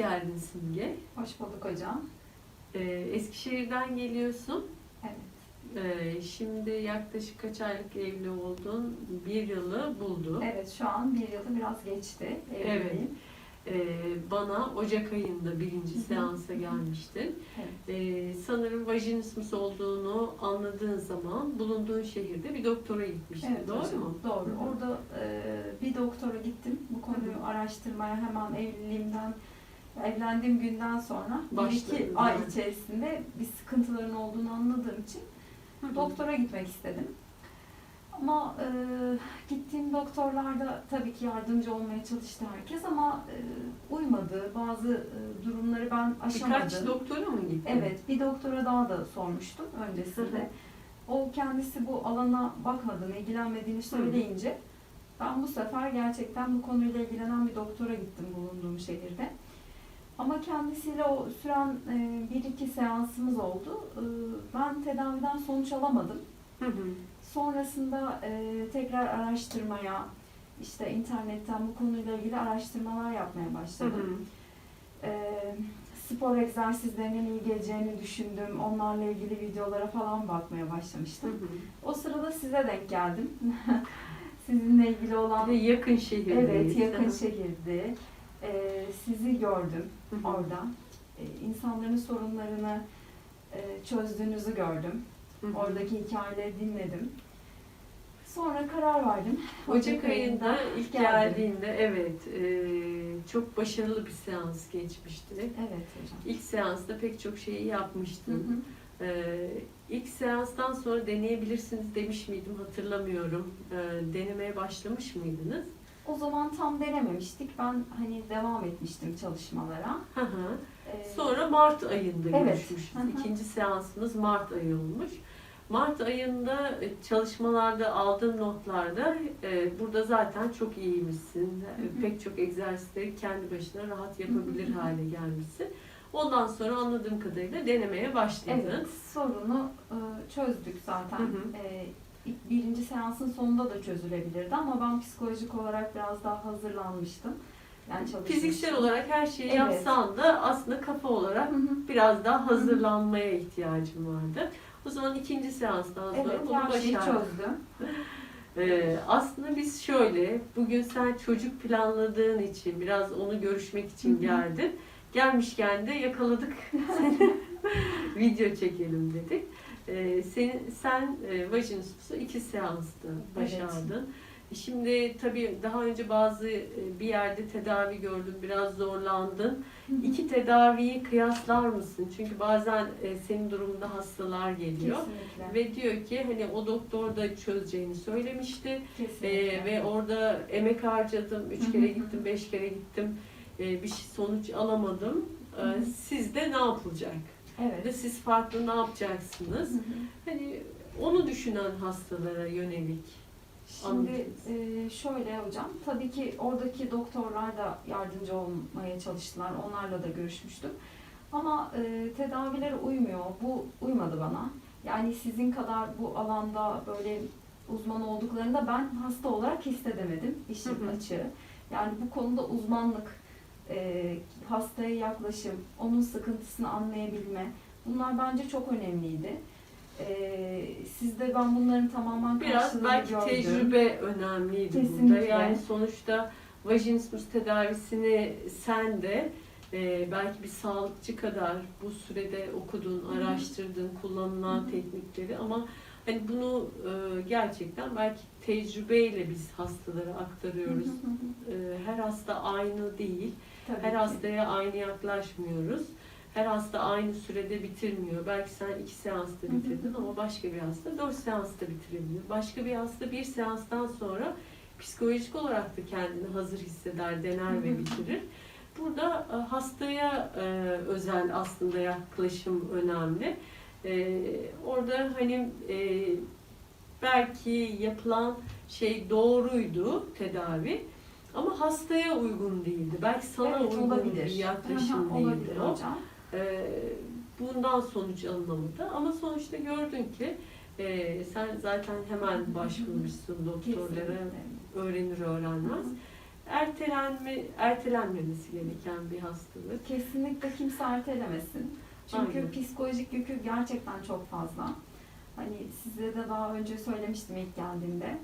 geldin Simge. Hoş bulduk hocam. Ee, Eskişehir'den geliyorsun. Evet. Ee, şimdi yaklaşık kaç aylık evli oldun? Bir yılı buldu. Evet şu an bir yılı biraz geçti. Evliyim. Ee, bana Ocak ayında birinci seansa gelmiştin. Evet. Ee, sanırım vajinismus olduğunu anladığın zaman bulunduğun şehirde bir doktora gitmiştin. Evet doğru hocam, mu? Doğru. Orada e, bir doktora gittim. Bu konuyu araştırmaya hemen evliliğimden evlendiğim günden sonra bir iki ay yani. içerisinde bir sıkıntıların olduğunu anladığım için doktora gitmek istedim. Ama e, gittiğim doktorlarda tabii ki yardımcı olmaya çalıştı herkes ama e, uymadı. Bazı e, durumları ben aşamadım. Birkaç doktora mı gittin? Evet, bir doktora daha da sormuştum öncesinde. O kendisi bu alana bakmadığını, ilgilenmediğini söyleyince ben bu sefer gerçekten bu konuyla ilgilenen bir doktora gittim bulunduğum şehirde. Ama kendisiyle o süren e, bir iki seansımız oldu. E, Ben tedaviden sonuç alamadım. Hı hı. Sonrasında e, tekrar araştırmaya, işte internetten bu konuyla ilgili araştırmalar yapmaya Hı başladım. hı. Ee, spor egzersizlerinin iyi geleceğini düşündüm. Onlarla ilgili videolara falan bakmaya Hı başlamıştım. hı. O sırada size denk geldim. Sizinle ilgili Bir olan de yakın şehirdeyiz. evet yakın Hı hı. şehirde ee, sizi gördüm Hı hı. orada. Ee, insanların sorunlarını e, çözdüğünüzü gördüm. Hı hı. Oradaki hikayeleri dinledim. Sonra karar verdim. Ocak ayında ilk geldim. geldiğinde evet e, çok başarılı bir seans geçmişti. Evet hocam. İlk seansta pek çok şeyi Hı yapmıştın. hı. E, ilk seanstan sonra deneyebilirsiniz demiş miydim hatırlamıyorum. E, denemeye başlamış mıydınız? O zaman tam denememiştik. Ben hani devam etmiştim çalışmalara. Hı hı. Ee, Sonra Mart ayında Evet. görüşmüşüz. Hı hı. İkinci seansımız Mart ayı olmuş. Mart ayında e, çalışmalarda aldığım notlarda e, burada zaten çok iyiymişsin. Hı hı. Pek çok egzersizleri kendi başına rahat yapabilir Hı hı. hale gelmişsin. Ondan sonra anladığım kadarıyla denemeye başladın. Evet, sorunu e, çözdük zaten. Hı hı. E, ilk birinci seansın sonunda da çözülebilirdi ama ben psikolojik olarak biraz daha hazırlanmıştım. Yani çalışmıştım. Fiziksel olarak her şeyi Evet. yapsan da aslında kafa olarak biraz daha hazırlanmaya ihtiyacım vardı. O zaman ikinci seanstan sonra Evet, bunu başardın. çözdüm. Ee, aslında biz şöyle, bugün sen çocuk planladığın için, biraz onu görüşmek için geldin. Gelmişken de yakaladık seni, video çekelim dedik. Senin, sen e, vajinismusu iki seansta başardın. Şimdi tabii daha önce bazı e, bir yerde tedavi gördün, biraz zorlandın. Hı hı. İki tedaviyi kıyaslar mısın? Çünkü bazen e, senin durumunda hastalar geliyor. Kesinlikle. Ve diyor ki hani o doktor da çözeceğini söylemişti. Kesinlikle. Ee, ve orada emek harcadım. Üç Hı kere hı. gittim, beş kere gittim. Ee, bir şey sonuç alamadım. Hı hı. sizde ne yapılacak? Evet. siz farklı ne Hı yapacaksınız? hı. Hani onu düşünen hastalara yönelik. Şimdi e, şöyle hocam, tabii ki oradaki doktorlar da yardımcı olmaya çalıştılar, onlarla da görüşmüştüm. Ama e, tedaviler uymuyor, bu uymadı bana. Yani sizin kadar bu alanda böyle uzman olduklarında ben hasta olarak hissedemedim işin Hı hı. açığı. Yani bu konuda uzmanlık, e, hastaya yaklaşım, onun sıkıntısını anlayabilme, bunlar bence çok önemliydi. E, sizde ben bunların tamamen Biraz belki gördüm. tecrübe önemliydi burada. Kesinlikle. Yani sonuçta vajinismus tedavisini sen de e, belki bir sağlıkçı kadar bu sürede okudun, Hı araştırdın, kullanılan Hı teknikleri ama hani bunu e, gerçekten belki tecrübeyle biz hastalara aktarıyoruz. Hı. E, her hasta aynı değil. Tabii Her ki. hastaya aynı yaklaşmıyoruz. Her hasta aynı sürede bitirmiyor. Belki sen iki seansta bitirdin ama başka bir hasta dört seansta bitirebilir. Başka bir hasta bir seanstan sonra psikolojik olarak da kendini hazır hisseder, dener ve bitirir. Burada e, hastaya e, özel aslında yaklaşım önemli. E, orada hani belki yapılan şey doğruydu tedavi ama hastaya uygun değildi. Belki sana Evet, uygun olabilir. bir yaklaşım Aha, değildi olabilir o. hocam. Ee, bundan sonuç alınamadı. Ama sonuçta gördün ki e, sen zaten hemen başvurmuşsun doktorlara öğrenir öğrenmez. ertelenme ertelenmemesi gereken bir hastalık. Kesinlikle kimse ertelemesin. Çünkü Aynen. psikolojik yükü gerçekten çok fazla. Hani size de daha önce söylemiştim ilk geldiğimde.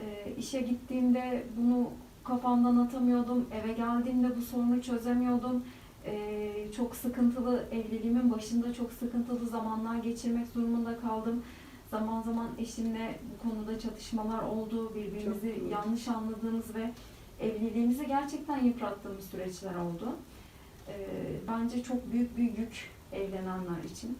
Ee, işe gittiğimde bunu kafamdan atamıyordum. Eve geldiğimde bu sorunu çözemiyordum. Ee, çok sıkıntılı, evliliğimin başında çok sıkıntılı zamanlar geçirmek durumunda kaldım. Zaman zaman eşimle bu konuda çatışmalar oldu. Birbirimizi Çok yanlış anladığımız ve evliliğimizi gerçekten yıprattığımız süreçler oldu. Ee, bence çok büyük bir yük evlenenler için.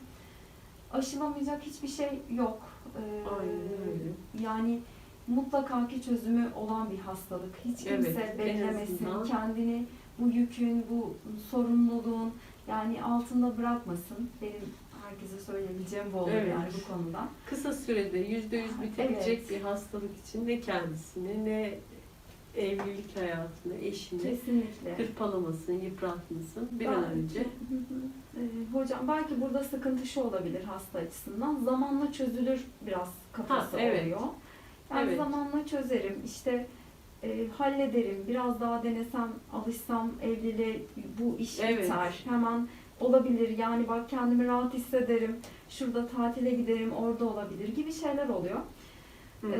Aşılamayacak hiçbir şey yok. Ee, Aynen öyle. Yani mutlaka ki çözümü olan bir hastalık. Hiç kimse Evet, azından. Kendini bu yükün, bu sorumluluğun yani altında bırakmasın. Benim herkese söyleyebileceğim bu olur Evet. yani bu konuda. Kısa sürede yüzde yüz bitebilecek Evet. bir hastalık için ne kendisini ne evlilik hayatını, eşini Kesinlikle. hırpalamasın, yıpratmasın bir an Belki- önce. Hı hı. Ee, hocam belki burada sıkıntı şu olabilir hasta açısından. Zamanla çözülür biraz kafası Ha, evet. oluyor. Yani Evet. zamanla çözerim. işte e, hallederim. Biraz daha denesem, alışsam evliliğe bu iş Evet. biter. Hemen olabilir. Yani bak kendimi rahat hissederim. Şurada tatile giderim, orada olabilir gibi şeyler oluyor. Hmm. Ee,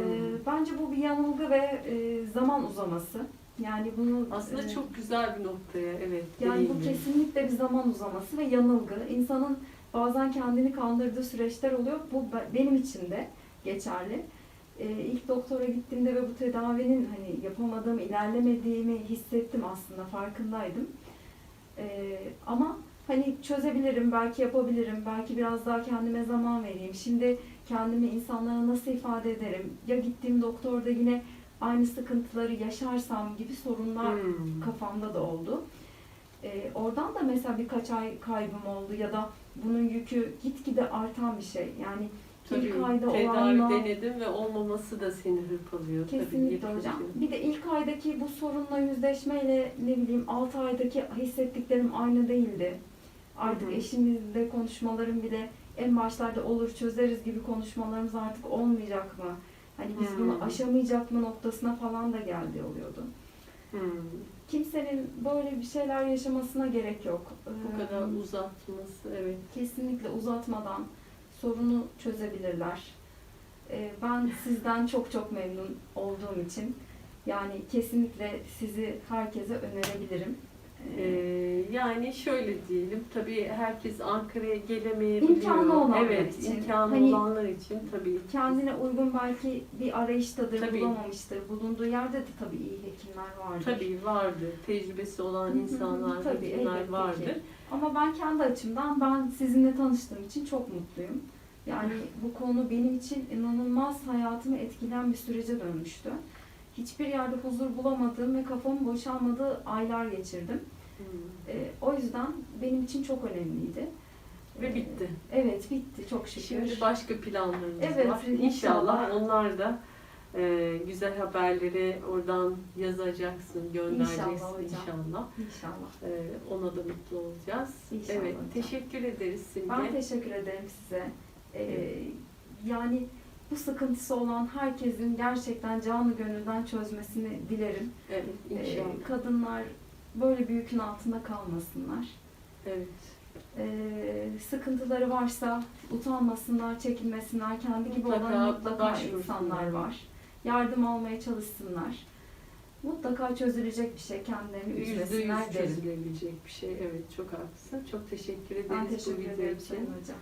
bence bu bir yanılgı ve e, zaman uzaması. Yani bunu Aslında e, çok güzel bir noktaya evet. yani bu değindin. kesinlikle bir zaman uzaması ve yanılgı. İnsanın bazen kendini kandırdığı süreçler oluyor. Bu be- benim için de geçerli. Ee, ilk doktora gittiğimde ve bu tedavinin hani yapamadığım, ilerlemediğimi hissettim aslında, farkındaydım. Ee, ama hani çözebilirim, belki yapabilirim, belki biraz daha kendime zaman vereyim. Şimdi kendimi insanlara nasıl ifade ederim? Ya gittiğim doktorda yine aynı sıkıntıları yaşarsam gibi sorunlar Hmm. kafamda da oldu. Ee, oradan da mesela birkaç ay kaybım oldu ya da bunun yükü gitgide artan bir şey. Yani Tabii, ilk ayda tedavi olanla denedim ve olmaması da seni hırpalıyor. Tabii, kesinlikle yıpratıcı. hocam. Bir de ilk aydaki bu sorunla yüzleşmeyle ne bileyim 6 aydaki hissettiklerim aynı değildi. Artık Hı hı. eşimizle konuşmalarım bile en başlarda olur çözeriz gibi konuşmalarımız artık olmayacak mı? Hani biz Hı. bunu aşamayacak mı noktasına falan da geldi oluyordu. Hmm. Kimsenin böyle bir şeyler yaşamasına gerek yok. Bu Ee, kadar uzatması evet. kesinlikle uzatmadan sorunu çözebilirler. Ee, Ben sizden çok çok memnun olduğum için yani kesinlikle sizi herkese önerebilirim. Ee, yani şöyle diyelim, tabii herkes Ankara'ya gelemeyebiliyor. İmkanı olanlar evet, için. imkanı Hani- olanlar için tabii. Kendine uygun belki bir arayıştadır, Tabii. bulamamıştır. Bulunduğu yerde de tabii iyi hekimler vardır. Tabii vardır. Tecrübesi olan insanlar, tabii, hekimler elbette ki. vardır. Ama ben kendi açımdan ben sizinle tanıştığım için çok mutluyum. Yani bu konu benim için inanılmaz hayatımı etkileyen bir sürece dönmüştü. Hiçbir yerde huzur bulamadığım ve kafamın boşalmadığı aylar geçirdim. Hmm. Ee, o yüzden benim için çok önemliydi. Ve Ee, bitti. Evet bitti çok şükür. Şimdi başka planlarımız Evet, var. inşallah. İnşallah onlar da e, güzel haberleri oradan yazacaksın, göndereceksin İnşallah hocam. inşallah. İnşallah. E, ona da mutlu olacağız. İnşallah evet, hocam. teşekkür ederiz Simge. Ben teşekkür ederim size. Ee, yani bu sıkıntısı olan herkesin gerçekten canı gönülden çözmesini dilerim. Evet, Ee, inşallah. kadınlar böyle bir yükün altında kalmasınlar. Evet. Ee, sıkıntıları varsa utanmasınlar, çekinmesinler. Kendi gibi Mutlaka olan mutlaka insanlar var. Yardım almaya çalışsınlar. Mutlaka çözülecek bir şey. Kendilerini üzmesinler derim. çözülebilecek bir şey. Evet, çok haklısın. Çok teşekkür ederiz Ben bu teşekkür video ederim için. Hocam.